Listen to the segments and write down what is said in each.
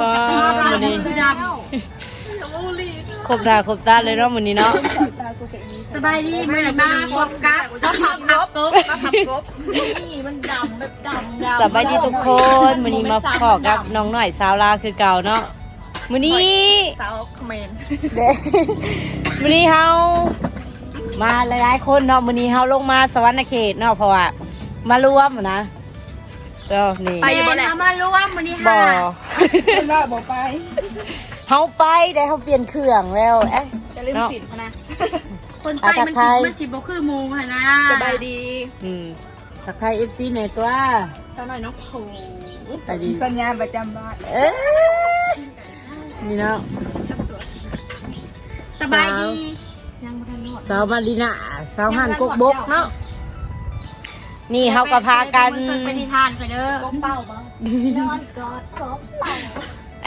ว้าววันนี้ครบหน้าครบตาเลยเนาะวันนี้เนาะสบายดีมือนี้มาพบกับก็ทำกบก็ทำกบนี่มันดำแบบดำดำสบายดีทุกคนวันนี้มาพอกับน้องหน่อยสาวลาคือเก่าเนาะวันนี้สาวคอมเมนต์เด้วันนี้เฮามาหลายๆคนเนาะวันนี้เฮาลงมาสวรรค์เขตเนาะเพราะว่ามารวมนะ ก็นี่ไปบ่แหละมาร่วมมื้อนี้บ่ค่ะเป็นว่าบอกไปเฮาไปได้เฮาเปลี่ยนเครื่องแล้วเอ๊ะจะลืมเนาะสินเขานะคนไปอะทัมักนทายสิมันสิบ่คือหมู่หั่นนะสบายดีอืมทักทาย FC ในตัวซะหน่อยน้องโผไปดีสัญญาประจำบ้านเอ๊ะนี่เนาะสบายดียังบ่ทันฮอดสาวมารีน่าสาวหันกกบกเนาะ นี่เฮาก็พากัน ไปเบิ่ทานไปเด้อก้มเป้าบ้าง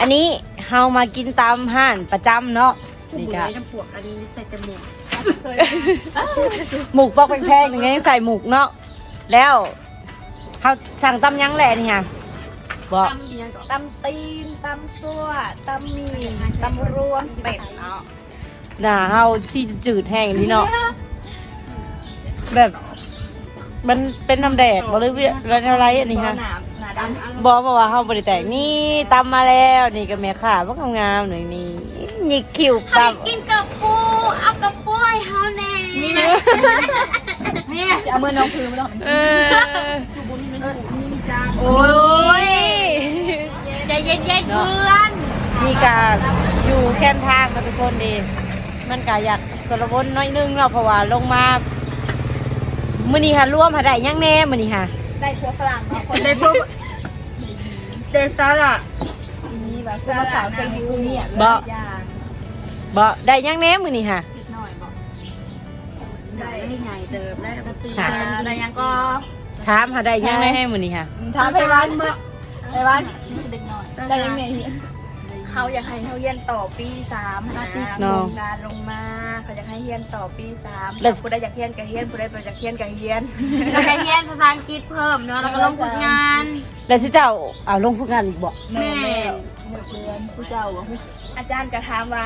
อันนี้เฮามากินตามห้านประจำเนาะนี่ก็ไอ้น้ำพวกอันนี้ใส่จมูกหมูกปอกแพงอย่างเงี้ยใส่หมูเนาะแล้วเฮาสั่งตำยังแหละนี่ฮะบอกตำตำตีนตำซั่วตำหมีตำรวมเป็ดเนาะน่าเฮาซีจืดแห้งนี่เนาะแบบ มันเป็นน้ำแดดบ่หรือว่าอะไรอันนี้ฮะหนาหนาดำบอกว่าเฮาบ่ได้แต่งนี่ตำมาแล้วนี่ก็แม่ค้าบ่งามๆหน่อยนี่หยิกคิ้วให้ตำกินกับปูเอากับปูให้เฮาแน่นี่นะเนี่ยเอามือน้องพื้นไม่ต้องเออโอ้ยใจเย็นๆเพื่อนนี่กาอยู่แคมป์ทางกับทุกคนดีมันกาอยากสรวนน้อยนึงเนาะเพราะว่าลงมา มื้อนี้ค่ะร่วมหาได้ยังแน่มื้อนี้ค่ะ ได้ครัวฝรั่งเนาะคนได้พวกเดซ่าล่ะนี้แบบซื้อมาขาวเป็นกูเนี่ยบ่อย่างบ่ได้ยังแน่มื้อนี้ค่ะนิดหน่อยบอกได้ใหญ่เติมได้ก็ตีค่ะอะไรยังก็ถามหาได้ยังแน่มื้อนี้ค่ะถามไปวันไปวันเด็กน้อยได้ยังไง เขาอยากให้เขาเรียนต่อปีสามนะเนาะโครงการลงมาเขาอยากให้เรียนต่อปีสามแล้ว ผู้ใดอยากเรียนก็เรียนผู้ใดบ่อยากเรียนก็เรียนเราได้เรียนภาษาอังกฤษเพิ่มเนาะแล้วก็ลงฝึกงาน แล้วสิเจ้าเอาลงฝึกงานอีกบ่แม่เดือนผู้เจ้าบอกอาจารย์ก็ถามว่า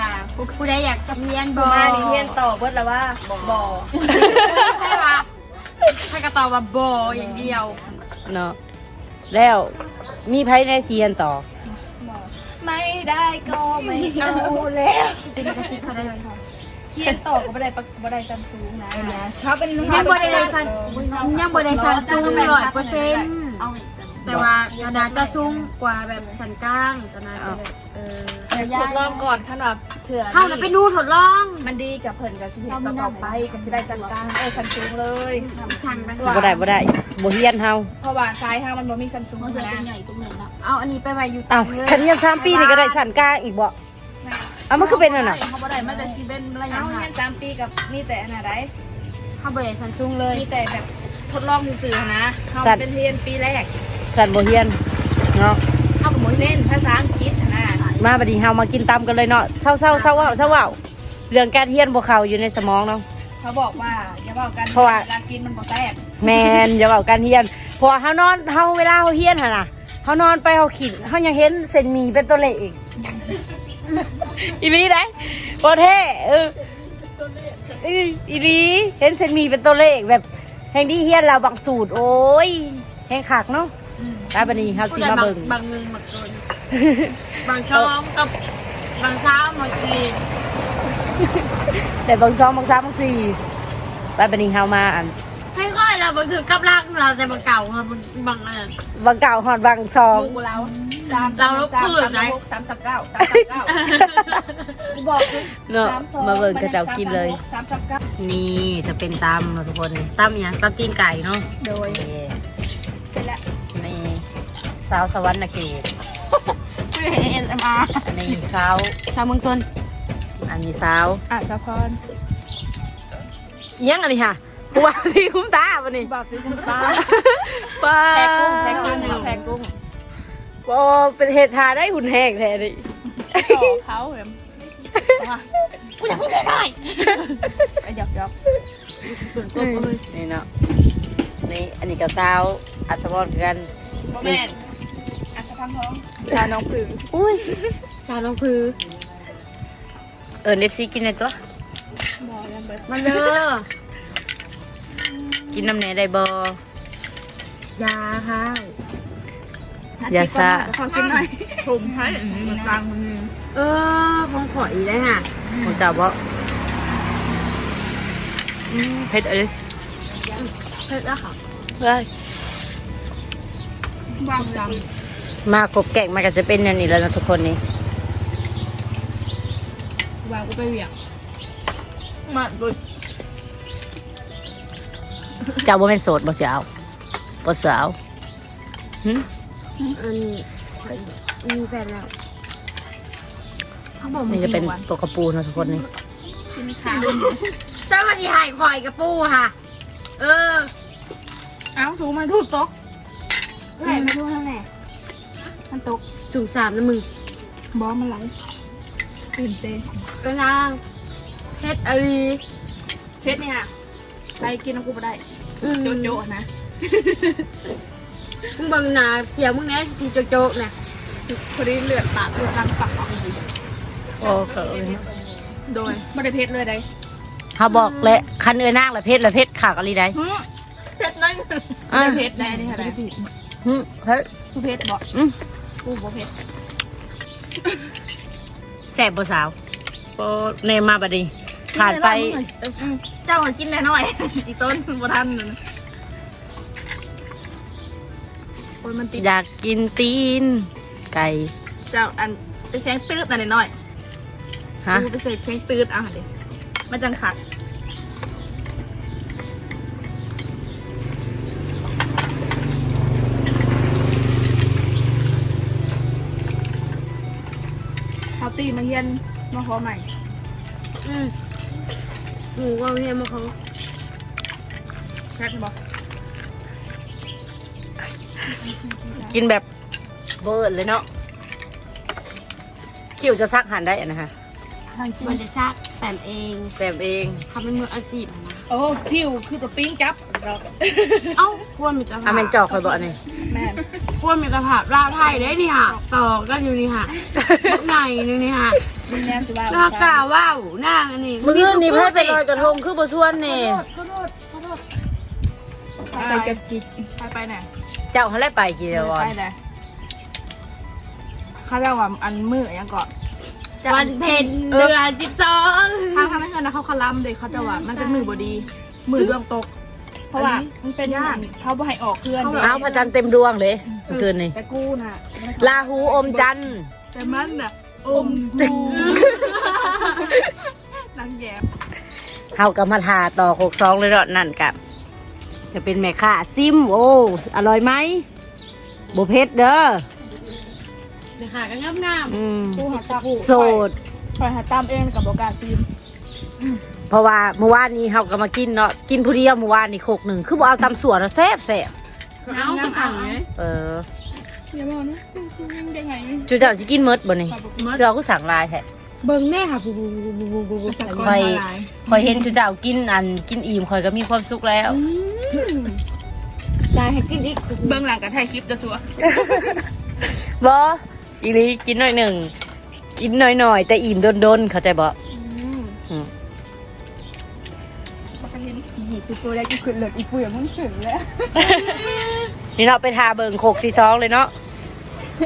ผู้ใดอยากเรียนบผู้อมานี่เรียนต่อเบิดแล้วว่าบ่ให้ว่าให้กระตอบว่าบออย่างเดียว เนาะแล้วมีไผในเซียนต่อ ไม่ได้ก็ไม่เอาแล้วจริงกระซิบเขาได้ไหมคะเรียนต่อก็บ่ได้ปะบ่ได้จันสูงนะเขาเป็นยังบริได้ซันยังบริได้ซันสูงร้อยเปอร์เซ็นต์แต่ว่าธนาจะสูงกว่าแบบสันกลางธนาจะแบบ เออทดลองก่อนขนาดเถื่อเฮาน่ะไปดูทดลอง มันดีกับเพิ่นกับสิเฮ็ดต่อต่อไปก็สิได้จันกลางเอ้ยจันสูงเลยช่างมันบ่ได้บ่ได้บ่เฮียนเฮาเพราะว่าซ้ายทางมันบ่มีจันสูงนะเอาอันนี้ไปไว้อยู่อ้าวคันเรียนสามปีนี่ก็ได้สันกลางอีกบ่เอามันคือเป็นนั่นน่ะเขาบ่ได้มาแต่ชีเป็นระยะเอาห่าเรีงยนสามปีกับมีแต่อันไหนได้เฮาบริได้ซันสูงเลยมีแต่แบบทดลองซื่อๆนะเขาเป็นเรียนปีแรกสันบ่เฮียนเนาะเขาก็บ่เล่นภาษาอังกฤษนะ มาบัดนี้เฮามากินตำกันเลยเนาะเศร้าเศร้าเศร้าเว้าเศร้าเว้าเรื่องการเฮียนบ่เข้าอยู่ในสมองเนาะ เขาบอกว่าอย่าบอกกันเพราะว่าเวลากินมันบ่แซ่บแมนอย่าเว้าการเฮียนเพราะว่าเฮานอนเฮาเวลาเฮาเฮียนหั่นน่ะเฮานอนไปเฮาขิดเฮายังเห็นเส้นหมี่เป็นตัวเลขอีกอีหลีได้บ่เท่เออเอออีหลีเห็นเส้นหมี่เป็นตัวเลขแบบแห่งที่เฮียนเราบางสูตร โอ้ยแห่งคักเนาะได้บัดนี้เฮาสิมาเบิ่ง บางเงินบางเกิน บางช่องกับบางเช้าบางทีแต่บางสองบางสามบางสี่ไปบันนี้เฮามาอันให้ค่อยเราบางถือกับรักเราแต่บางเก่าเราบางอันบางเก่าหอดบางสองลูกเราสามเราลบคืนไหนสามสิบเก้าสามสิบเก้ากูบอกคือเนาะสสองมาเบิ่งกระเจ้ากินเลยสามสิบเก้านี่จะเป็นตำเนาะทุกคนตำอย่างตำตีนไก่เนาะโดยนี่เป็นละนี่สาวสวรรค์เขตเอ็น เอ็มอาร์อันนี้สาวชาวเมืองชนอันนี้สาวอะสะพรอิหยังอันนี้ค่ะกูว่าที่คุ้มตาวันนี้บอกสิคุณตาป้าแพกุ้งแพกุ้งแพกุ้งโอ้เป็นเหตุทาได้หุ่นแหกแท้ดิต่อเขาเหรอกูอยากพูดไม่ได้ไอ้หยอกหยอกนี่เนาะนี่อันนี้กับสาวอัศวรคือกันโมแม่นอัศ สาวน้องผืออุ้ยสาวน้องพือ เอิญเอฟซีกินในตัวมาเด้อกินน้ำแหน่ได้บ่ยาค่ะอย่าซาขอกินหน่อยถุมให้กลางมันเออพองขออีได้ค่ะของจ่าบ่อืมเผ็ดเอ้ยเผ็ดแล้วค่ะเฮ้ยวางล มากบแกงมันก็จะเป็นอย่างนี้แล้วนะทุกคนนี่ำวางก็ไปเหวี่ยงมาบุญเจ้าบ่เป็นโสดบ่เสียเอาบ่เสียเอาหึอันนี้มีแฟนแล้วเขาบอกนี่จะเป็นตัวกระปูนะทุกคนนี่ใช่ว่าสิหายคอยกับปูค่ะ เออ เอ้าถูมันถูกตกไหนไม่รู้เท่าไหร่ มันตกจุ่มสามนะมึงบอมันไหลตื่นเต้นเป็นนางเฮ็ดอะไรเพชรเนี่ยไปกินน้ำกูไปได้อืมโจโจ้นะมึงเบังหนาเสียมึงแน่สกินโจ๊กๆเนี่ยพอดีเลือดตาดเลือดรังตักออกโอ้เขยโดยไม่ได้เพชรเลยได้เขาบอกเลยคันเอ้ยนางละเพชรละเพชรขากอะไรได้เพชรนั่นอะได้เพชรได้นี่ค่ะได้หึเฮ้ยสุเพชรบอก อืม กูบอกเพชรแสบบ่สาวโอ้เนมมาบัดนี้ผ่านไป เจ้ากินแน่หน่อย อีต้นบ่ทันโอ้ยมันติดอยากกินตีน ไก่เจ้าอันไปเสียงตืดน่ะหน่อยฮะกูไปเสียงเสียงตืดอะเดี๋ยวมันจังขัด ตีมาเฮียนมาขอใหม่ อืมหมูว่าเฮียมาเขาแค่บอกกินแบบเบิร์ดเลยเนาะคิวจะซักหันได้อะนะคะ มันจะซัก แต่เองแต้มเองทำเป็นมืออาชีพนะโอ้คิวคือตัวปิ้งจับเราเอ้าควรมีกระอาถาเมนจอกคอยบอกอันนี้แม่นควรมีกระถาลาวไทยได้นี่ค่ะต่อกันอยู่นี่ค่ะในนึงนี่ค่ะมึงแนมสิว่าลากาว่าวหน้าอันนี้เมื่อคืนนี้เพื่อไปลอยกระทงคือบ่ชวนนี่ไปกับกิไปไปไหนเจ้าเขาไล่ไปกี่เดียววอนไปไหนเขาเรียกว่าอันมือยังก่อน วันเพ็ญเดือนสิบสองทางทางนั้นนะเขาคลัมเลยเขาจะว่ามันเป็นมือบดี มือดวงตก เพราะว่ามันเป็นย่านเขาบ่ให้ออกเคลื่อนเอาพระจันทร์เต็มดวงเลยเมื่อคืนนี้แต่กูน่ะลาหูอมจันทร์แต่มันน่ะอมกูนางแย้มเฮากับมาทาต่อโคกซองเลยเนาะนั่นกับจะเป็นแม่ค้าซิมโอ้อร่อยไหมบุเพชรเด้อ นะคะก็งามงามอืมกูหาตามโสด คอยหาตามเองกับโอกาสซีมเพราะว่าเมื่อวานนี้เฮาก็มากินเนาะกินผู้เดียวเมื่อวานนี้โคกหนึ่งคือบ่เอาตำสวนแล้วแซ่บแซ่บเอาไปสั่งเลยเอออย่าบอกนะยังไงจุเจ้าสิกินเมดบ่นี่เจ้าก็สั่งลายแท้เบิ่งแน่ค่ะบูบูบูบูบูบูสั่งคอยคอยเห็นจุเจ้ากินอันกินอิ่มคอยก็มีความสุขแล้วได้ให้กินอีกเบื้องหลังกับถ่ายคลิปจะชัวบ ออีหลีกินหน่อยหนึ่ง กินหน่อยหน่อยๆแต่อิ่มโดนๆเข้าใจบ่อืมหีตัวตัวแรกก็ขึ้นเลยอีปุยมึงขึ้นแล้วนี่เราะไปทาเบิงโคกซีซองเลยเนาะ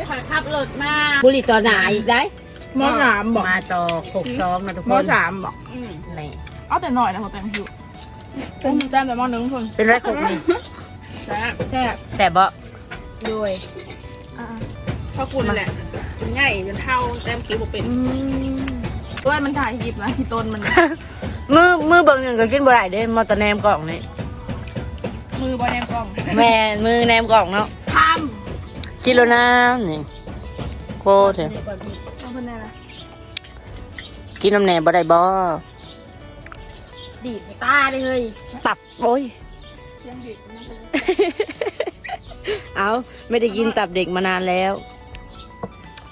คอยขับรถมาบุหรี่ต่อหนาอีกได้มอสามบอกมาต่อโคกซองนะทุกมคอนสามบอกนี่เอาแต่หน่อยนะเขาแต่งผิวเป็นแต้มแต่มอหนึ่งคนเป็นไรโคกนี่แซ่บแซ่บแสบบ่โดยข้าวกุนแหละ ง่ายจนเท่าแต้มคิ้วเป็นด้วยมันถ่ายคลิปนะที่ต้นมัน มือมือเบิงหนึ่งก็กินบ่ได้เด้มอตะแนมกล่องนี่มือบอลแนมกล้องแม่นมือแนมกล่องเนาะทกิโลน้ำนี่โคตรเถอะำเอาคนไหนล่ะกินน้ำแหนมบ่ได้บ่ดีดตาได้เลยตับโอ้ย ยังดีนะเอาไม่ได้กินตับเด็กมานานแล้ว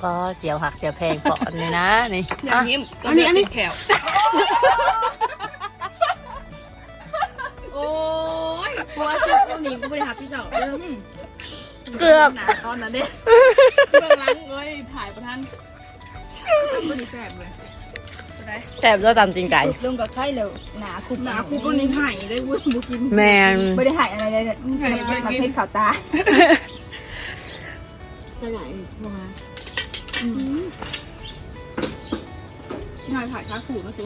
ก็เสียวหักเสียวแพงเปาะเลยนะนี่อย่าอะงนี้ก็เลือดติดแขวโอ้ยหัวสุดตรงนี้กูไม่ได้หาพี่สาวเด้อเกือบหนาตอนนั้นเด้เบื้องหลังเอ้ยถ่ายประทันมันแสบเลยจะได้แซ่บด้วยตามจริงไก่ลุงกับไข่เร็วหนาคุบหนาคูก็นี่หายได้เว้ยบุกินแมนไม่ได้หายอะไรเลยเนี่ยมันเพ่งข่าวตาจะไหนบ่มา ถ่ายถ่ายค้าขู่นะซู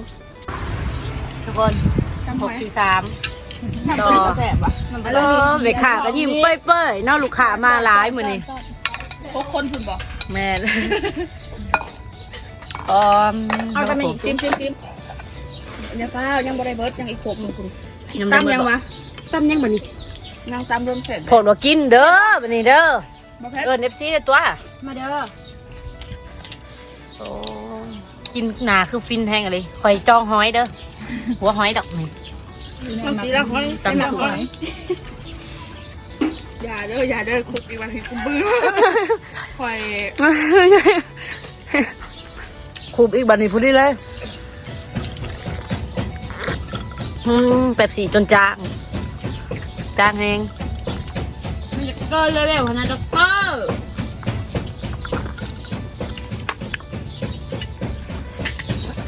ทุกคนหกสี่สามต่อแสบอะเออเด็กขาก็ยิ้มเป้ยๆเนอกลูกค้ามาหลายมือนี่พกคนคุณบอกแมนออมเอากันมาอีกซิมซิมซิมยังเปล่ายังบริเบิร์ดยังอีกขบหนึ่งคุณตั้มยังวะตั้มยังบัดนี้นางตามเริ่มเสร็จผลว่ากินเด้อบันนี้เด้อเอินเอฟซีตัว มาเด้อ โอ้กินหนาคือฟินแทงอะไรคอยจองหอยเด้อ หัวหอยดอกนี่มันตีละคอยตำสวยอย่าเด้ออย่าเด้อคุกอีกวันให้กูเบื่อคอยคูบอีกบันนี้พูดได้เลยอืมแบบสีจนจาง จางแหงมันจะเกินเลยแบบว่านะด็อกเตอร์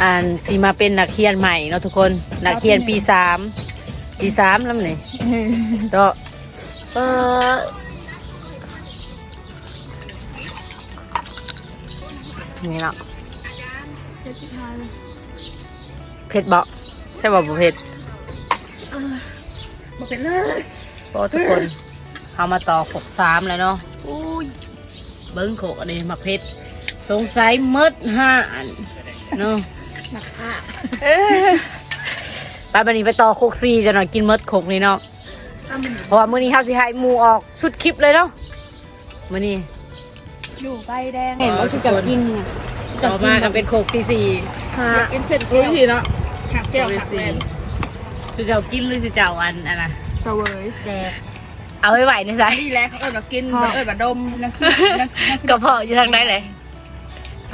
อ่านสีมาเป็นนักเรียนใหม่เนาะทุกคนนักเรียนปีสามปีสามแล้วนี่ก็เออนี่เนาะเผ็ดบอกใช่บอกบ่เผ็ดมาเป็นเลยก็ทุกคนเอามาต่อขกสามแล้วเนาะอุ้ยเบิ้งโขกอันนี้มาเผ็ดสงสัยหมดห้าอันเนาะห นักค่ะไปบันนี้ไปต่อโคกซีจะหน่อยกินหมดโคกนี่เนาะเพราะว่ามื้อนี้เฮาสิให้หมูออกสุดคลิปเลยเนาะมื้อนี้อยู่ใบแดงเห็นว่าจะกับกินเนี่ยต่อมากันเป็นโคกที่สี่ฮะกินเสร็จอุ้ยทีเนาะหักแก้วหักแลนจะเจ้ากินหรือจะเจ้าอันอันน่ะเสวยแดกเอาไว้ไหวในสายนี่แหละเขาเอิญมากินเขาเอิญมาดมนั่นคือนั่นคือกระเพาะอยู่ทางใดเลย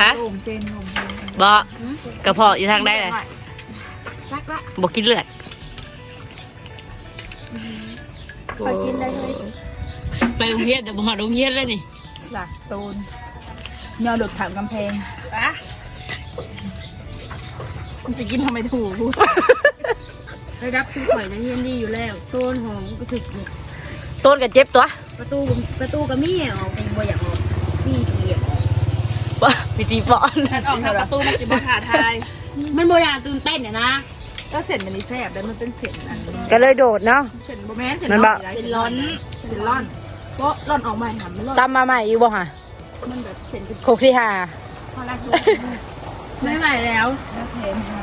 ฮะโอมเส้นโอมเส้น บ่กระเพาะอยู่ทางใดเลยรักละบ่กินเลือดขอกินได้เลยไปโรงเรียนแต่บ่ฮอดโรงเรียนเลยนี่หลักตูนยอดดขามกำแพงอะมันจะกินทำไมถูกได้รับคือข่อยนักเรียนดีอยู่แล้ว ต้นหอมก็ถึกอยู่ต้นก็เจ็บตัว ประตูประตูก็มีออกไปบ่อยากออกมีเกียบออก บ่พิธีปอนฉันออกทางประตูมันจะมาถ่าทายมันบ่อยากตื่นเต้นเนี่ยนะก็เสร็จมันนี่แซ่บแล้วมันเป็นเส้นอันก็เลยโดดเนาะเส้นบะแม่นเส้นมันบะเป็นร้อนเป็นร้อนเพราะร้อนออกมาทำมันร้อนตามมาใหม่อีกบ่ฮะมันแบบเส้นเป็นโคกที่ห้าพอละทุกไม่ไหวแล้ว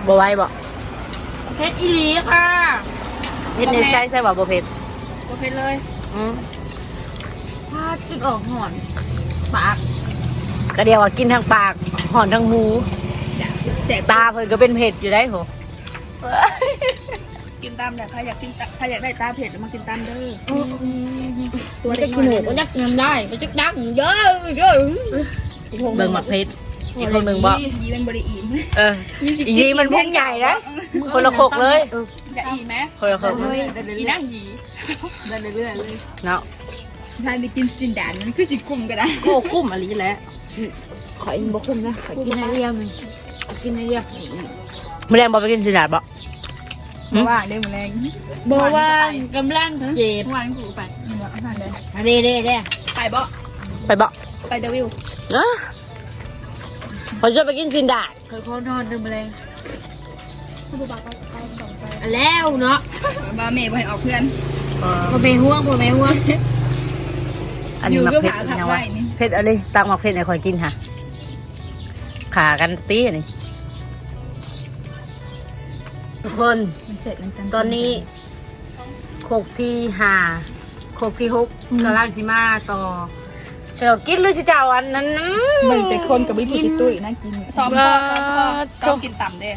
บ่ไหว้บ่เพชรอีหลีค่ะเฮ็ดในใช่ใช่บ่บ่เผ็ดโอเคเลยอืมพาดจุดออกหอนปาก ก็เดียวว่ากินทางปากหอนทางหูแสบตาเพิ่นก็เป็นเผ็ดอยู่ได้โหกินตามแต่ใครอยากกินตาใครอยากได้ตาเผ็ดมากินตามเด้อตัวจะกินหมูก็ยักยำได้ก็จะดังเยอะเยอะเบิ่งหมักเผ็ดอีกคนหนึ่งบ่ยีเป็นบริอีมเอออีนี้มันพุ่งใหญ่นะคนละโคกเลยอย่าอีไหมคนละโคกเลยอีนั่งยีเดินเรื่อยๆเลยเนาะถ้าได้กินจินดานมันคือสิกุ่มก็ได้โอ้คุ้มอะไรแหละ ขออินบคุมนะขอกินให้เรียมเลยขอกินให้เรียมมื้อแรงบ่ไปกินสิดาดบ่เพราะว่าได้หมดแรงบอกว่ากำลังเจ็บเมื่อวานผูไปนั่นเลยเด้เด้เด้ไปบ่ไปบ่ไปเดวิลเนาะเขาจะไปกินสินดาดเคยเขานอนดึงแมลงแล้วเนาะบาเมย์ไปออกเพื่อนพอไม่ห่วงพอไม่ห่วงอันนี้หมักเผ็ดอยู่ก็อีกหานะทำไว้วะนี่ เผ็ดอะไรตักหมักเผ็ดให้ข่อยกินค่ะ ขากันตีอันนี่ทุกคนมันเสร็จมันจังตอนนี้โคกที่ห้าโคกที่หกกำลังสิมาต่อเจ้ากินหรือสิเจ้าอันนั้นมันแต่คนกับวิธีตุ้ยนะกินซ้อมพ่อซ้อมพ่อซ้อมกินต่ำเด้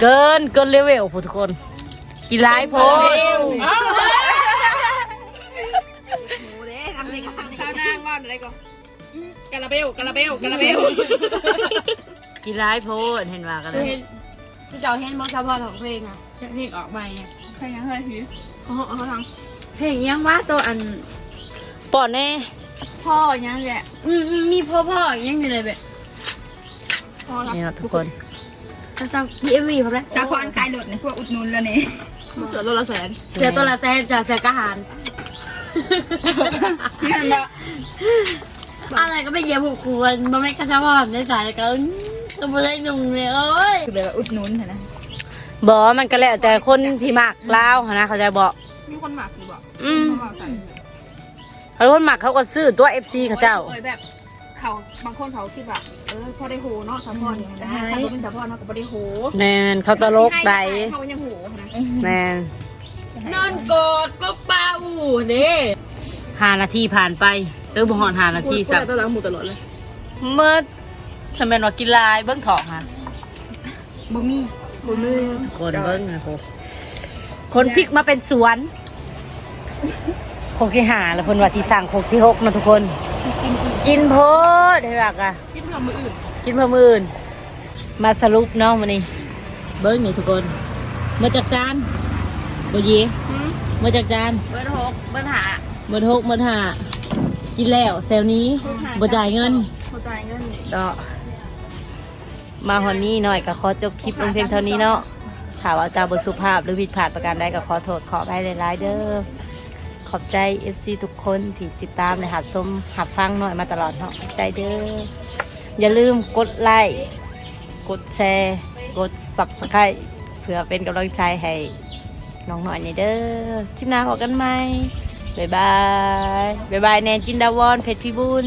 เกินเกินเลเวลผู้ทุกคน กินร้ายโพดซาวนางว่าอะไรก็ กาลาเบลกาลาเบลกาลาเบลกินร้ายโพดเห็นว่ากันเลยเห็นที่เจ้าเห็นมอสพอของเพลงอะเพลงออกใหม่เนี่ยใครยังใครถือเขาเขาทางเพลงยังว่าตัวอันป้อนแน่พ่อยังแหละอืมอืมมีพ่อพ่อยังอยู่เลยแบบพ่อรับนี่เนาะทุกคนซ้ำๆมีเอวีพร้อมแล้วสาพรขายรถในพวกอุดหนุนแล้วนี่เสือตัวละแสนเสือตัวละแสนจ่าเสือกระหารเงินละ อะไรก็ไปเหยียบหัวควรมันไม่กระชับว่าในสายก็ก็ไม่ได้นุ่งเลยเอ้ยคือแบบอุดหนุนเห็นนะบอกว่ามันก็แล้วแต่คนที่มักเล่าวหั้นนะเขาใจบอก มีคนหมักอยู่บอกอืมพ่อใส่เขาคนมักเขาก็ซื้อตัว FC เขาเจ้าเอ้ยแบบเขาบางคนเขาคิดแบบเออพอได้โหเนาะสะพอนอย่างนี้นะถ้าเป็นสะพอนเนาะก็บ่ได้โหแมนเขาตลกใดเขายังโหนะแมน นอนกอดก็ป้าอู่เด้ห้านาทีผ่านไปเออบ่หอนห้านาทีสักตัวล้างหมูตลอดเลยเมื่อสมัยว่ากินลายเบิ้งถอกค่ะบ่มีบุญเลยคนเบิ้งนะโคคนพริกมาเป็นสวนโคกที่หาแล้วคนว่าสิสั่งโคกที่หกเนาะทุกคน กินโพดเดี๋ยวรักอะคิดเพื่อมืออื่นกินเพิ่มอื่น มาสรุปเนาะมันนี่เบิ้งนี่ทุกคนเมื่อจากจาน บ่ยีเมื่อจากจาน เบอร์หกเบอร์หาเมื่อหกเมื่อห้ากินแล้วเซลนี้บ่จ่ายเงินเข้าใจเงินเนาะมาหอนนี้หน่อยก็ขอจบคลิปลงเพียงเท่านี้เนาะถามว่าเจ้าบทสุภาพหรือผิดพลาดประการใดก็ขอโทษขอให้หลายๆเด้อ ขอบใจ FC ทุกคนที่ติดตามและหับชมหับฟังหน่อยมาตลอดเนาะขอบใจเด้อ อย่าลืมกดไลค์ กดแชร์ กด subscribe เพื่อเป็นกำลังใจให้ น้องหน่อยนี่เด้อคลิปหน้าขอกันไหมบ๊ายบาย บ๊ายบายแนนจินดาวอนเพชรพิบูล